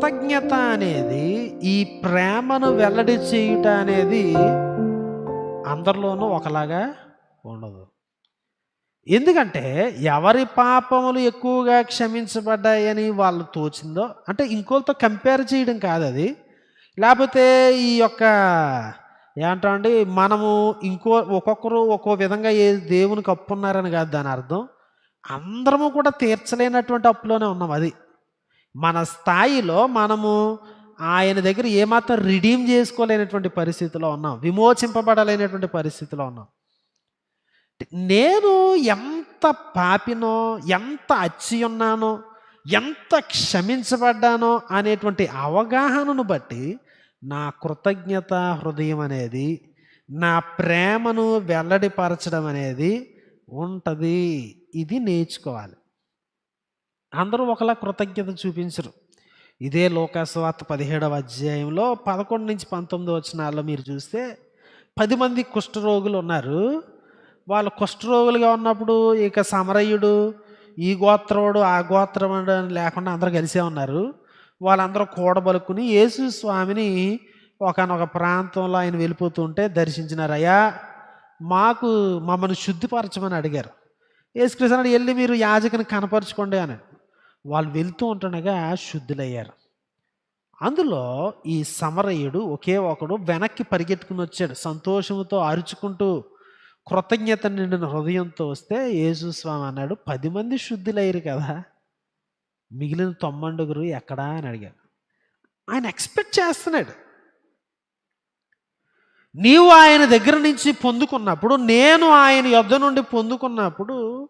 కృతజ్ఞత అనేది ఈ ప్రేమను వెల్లడి చేయుట అనేది అందరిలోనూ ఒకలాగా ఉండదు. ఎందుకంటే ఎవరి పాపములు ఎక్కువగా క్షమించబడ్డాయని వాళ్ళు తోచిందో అంటే ఇంకోళ్ళతో కంపేర్ చేయడం కాదు అది. లేకపోతే ఈ యొక్క ఏమంటామండి మనము ఇంకో ఒక్కొక్కరు ఒక్కో విధంగా ఏ దేవునికి అప్పు ఉన్నారని కాదు దాని అర్థం. అందరము కూడా తీర్చలేనటువంటి అప్పులోనే ఉన్నాం అది. మన స్థాయిలో మనము ఆయన దగ్గర ఏమాత్రం రిడీమ్ చేసుకోలేనటువంటి పరిస్థితిలో ఉన్నాం. విమోచింపబడలేనటువంటి పరిస్థితిలో ఉన్నాం. నేను ఎంత పాపినో ఎంత అచ్చి ఉన్నానో ఎంత క్షమించబడ్డానో అనేటువంటి అవగాహనను బట్టి నా కృతజ్ఞత హృదయం అనేది నా ప్రేమను వెల్లడిపరచడం అనేది ఉంటుంది. ఇది నేర్చుకోవాలి. అందరూ ఒకలా కృతజ్ఞత చూపించరు. ఇదే లోకాసువార్త పదిహేడవ అధ్యాయంలో పదకొండు నుంచి పంతొమ్మిది వచనాల్లో మీరు చూస్తే పది మంది కుష్ఠరోగులు ఉన్నారు. వాళ్ళు కుష్ఠరోగులుగా ఉన్నప్పుడు ఇక సమరయుడు ఈ గోత్రముడు ఆ గోత్రముడు అని లేకుండా అందరూ కలిసే ఉన్నారు. వాళ్ళందరూ కూడబలుకుని యేసు స్వామిని ఒకనొక ప్రాంతంలో ఆయన వెళ్ళిపోతుంటే దర్శించినారు. అయ్యా మాకు మమ్మల్ని శుద్ధిపరచమని అడిగారు. యేసుకృష్ణ వెళ్ళి మీరు యాజకుని కనపరచుకోండి అని వాళ్ళు వెళ్తూ ఉంటుండగా శుద్ధులయ్యారు. అందులో ఈ సమరయుడు ఒకే ఒకడు వెనక్కి పరిగెత్తుకుని వచ్చాడు. సంతోషంతో అరుచుకుంటూ కృతజ్ఞత నిండిన హృదయంతో వస్తే యేసుస్వామి అన్నాడు పది మంది శుద్ధులయ్యారు కదా మిగిలిన తొమ్మండుగురు ఎక్కడా? అని అడిగాడు. ఆయన ఎక్స్పెక్ట్ చేస్తున్నాడు. నీవు ఆయన దగ్గర నుంచి పొందుకున్నప్పుడు నేను ఆయన యొద్ద నుండి పొందుకున్నప్పుడు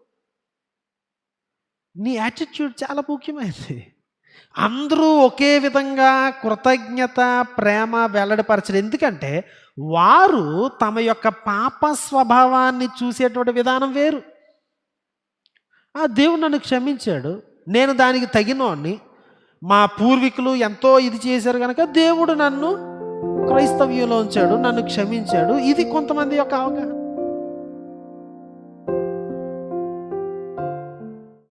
నీ యాటిట్యూడ్ చాలా ముఖ్యమైనది. అందరూ ఒకే విధంగా కృతజ్ఞత ప్రేమ వెల్లడిపరచరు. ఎందుకంటే వారు తమ యొక్క పాప స్వభావాన్ని చూసేటువంటి విధానం వేరు. ఆ దేవుడు నన్ను క్షమించాడు. నేను దానికి తగినోడిని. మా పూర్వీకులు ఎంతో ఇది చేశారు కనుక దేవుడు నన్ను క్రైస్తవ్యంలో ఉంచాడు నన్ను క్షమించాడు. ఇది కొంతమంది యొక్క అవగాహన.